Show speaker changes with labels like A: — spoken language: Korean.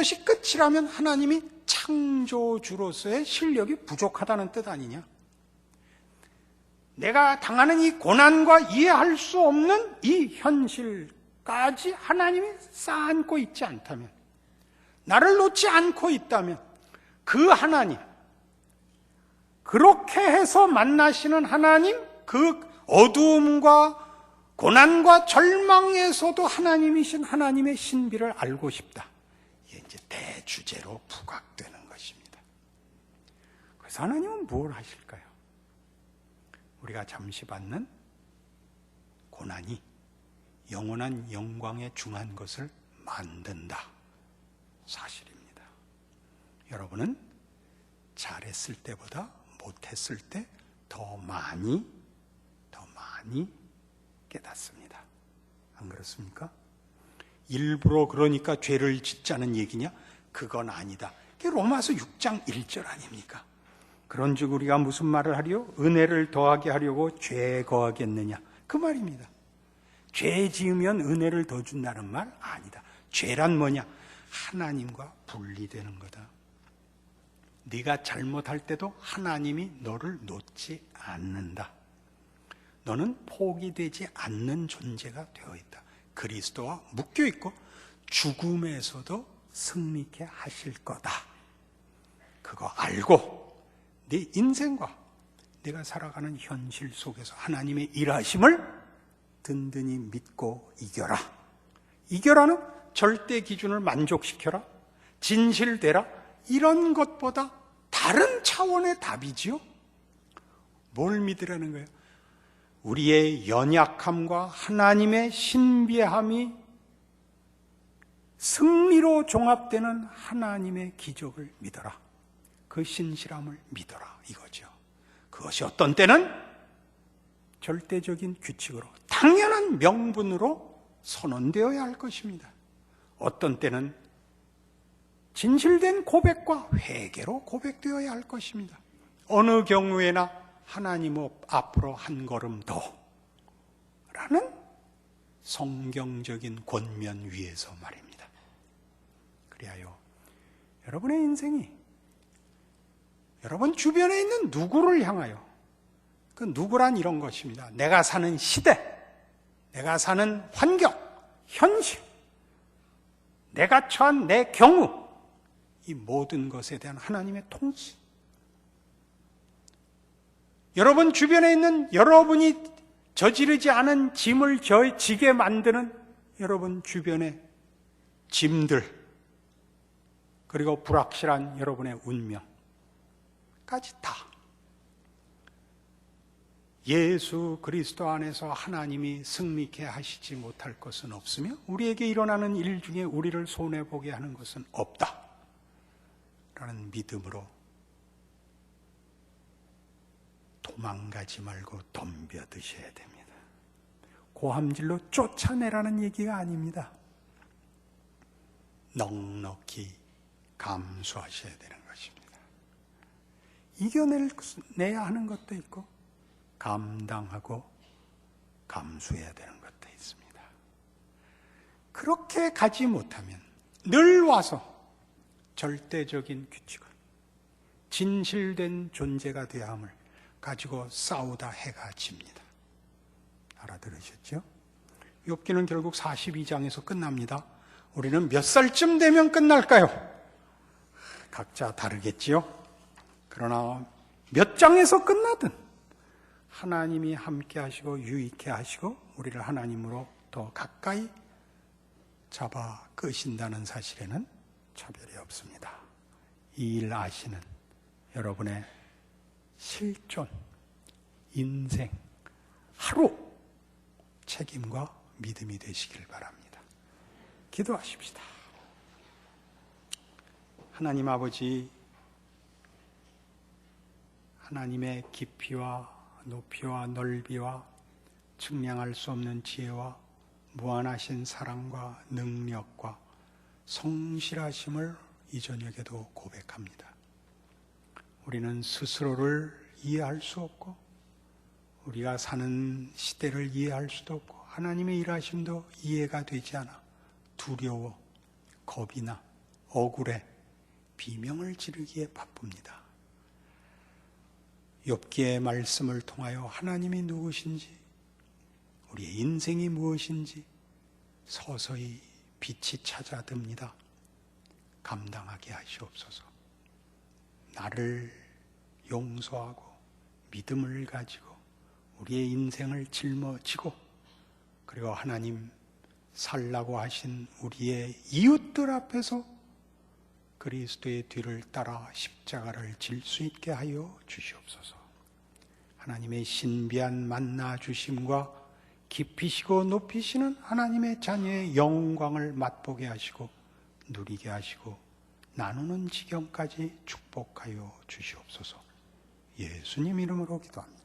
A: 것이 끝이라면 하나님이 창조주로서의 실력이 부족하다는 뜻 아니냐? 내가 당하는 이 고난과 이해할 수 없는 이 현실까지 하나님이 쌓아안고 있지 않다면, 나를 놓지 않고 있다면, 그 하나님, 그렇게 해서 만나시는 하나님, 그 어두움과 고난과 절망에서도 하나님이신 하나님의 신비를 알고 싶다. 이게 이제 대주제로 부각되는 것입니다. 그래서 하나님은 뭘 하실까요? 우리가 잠시 받는 고난이 영원한 영광에 중한 것을 만든다. 사실입니다. 여러분은 잘했을 때보다 못했을 때 더 많이, 더 많이 깨닫습니다. 안 그렇습니까? 일부러 그러니까 죄를 짓자는 얘기냐? 그건 아니다. 그게 로마서 6장 1절 아닙니까? 그런즉 우리가 무슨 말을 하려? 은혜를 더하게 하려고 죄 거하겠느냐? 그 말입니다. 죄 지으면 은혜를 더 준다는 말 아니다. 죄란 뭐냐? 하나님과 분리되는 거다. 네가 잘못할 때도 하나님이 너를 놓지 않는다. 너는 포기되지 않는 존재가 되어 있다. 그리스도와 묶여 있고 죽음에서도 승리케 하실 거다. 그거 알고 네 인생과 내가 살아가는 현실 속에서 하나님의 일하심을 든든히 믿고 이겨라. 이겨라는 절대 기준을 만족시켜라. 진실되라. 이런 것보다 다른 차원의 답이지요. 뭘 믿으라는 거예요? 우리의 연약함과 하나님의 신비함이 승리로 종합되는 하나님의 기적을 믿어라. 그 신실함을 믿어라. 이거죠. 그것이 어떤 때는 절대적인 규칙으로, 당연한 명분으로 선언되어야 할 것입니다. 어떤 때는 진실된 고백과 회개로 고백되어야 할 것입니다. 어느 경우에나 하나님 앞으로 한 걸음 더 라는 성경적인 권면 위에서 말입니다. 그리하여 여러분의 인생이 여러분 주변에 있는 누구를 향하여 그 누구란 이런 것입니다. 내가 사는 시대, 내가 사는 환경, 현실, 내가 처한 내 경우, 이 모든 것에 대한 하나님의 통치, 여러분 주변에 있는 여러분이 저지르지 않은 짐을 지게 만드는 여러분 주변의 짐들, 그리고 불확실한 여러분의 운명까지 다 예수 그리스도 안에서 하나님이 승리케 하시지 못할 것은 없으며 우리에게 일어나는 일 중에 우리를 손해보게 하는 것은 없다. 라는 믿음으로 도망가지 말고 덤벼 드셔야 됩니다. 고함질로 쫓아내라는 얘기가 아닙니다. 넉넉히 감수하셔야 되는 것입니다. 이겨내야 하는 것도 있고, 감당하고 감수해야 되는 것도 있습니다. 그렇게 가지 못하면 늘 와서 절대적인 규칙을, 진실된 존재가 되어야 함을 가지고 싸우다 해가 집니다. 알아들으셨죠? 욥기는 결국 42장에서 끝납니다. 우리는 몇 살쯤 되면 끝날까요? 각자 다르겠지요? 그러나 몇 장에서 끝나든 하나님이 함께 하시고 유익해 하시고 우리를 하나님으로 더 가까이 잡아 끄신다는 사실에는 차별이 없습니다. 이 일 아시는 여러분의 실존, 인생, 하루 책임과 믿음이 되시길 바랍니다. 기도하십시다. 하나님 아버지, 하나님의 깊이와 높이와 넓이와 측량할 수 없는 지혜와 무한하신 사랑과 능력과 성실하심을 이 저녁에도 고백합니다. 우리는 스스로를 이해할 수 없고 우리가 사는 시대를 이해할 수도 없고 하나님의 일하심도 이해가 되지 않아 두려워 겁이 나 억울해 비명을 지르기에 바쁩니다. 욥기의 말씀을 통하여 하나님이 누구신지 우리의 인생이 무엇인지 서서히 빛이 찾아듭니다. 감당하게 하시옵소서. 나를 용서하고 믿음을 가지고 우리의 인생을 짊어지고 그리고 하나님 살라고 하신 우리의 이웃들 앞에서 그리스도의 뒤를 따라 십자가를 질 수 있게 하여 주시옵소서. 하나님의 신비한 만나 주심과 깊이시고 높이시는 하나님의 자녀의 영광을 맛보게 하시고 누리게 하시고 나누는 지경까지 축복하여 주시옵소서. 예수님 이름으로 기도합니다.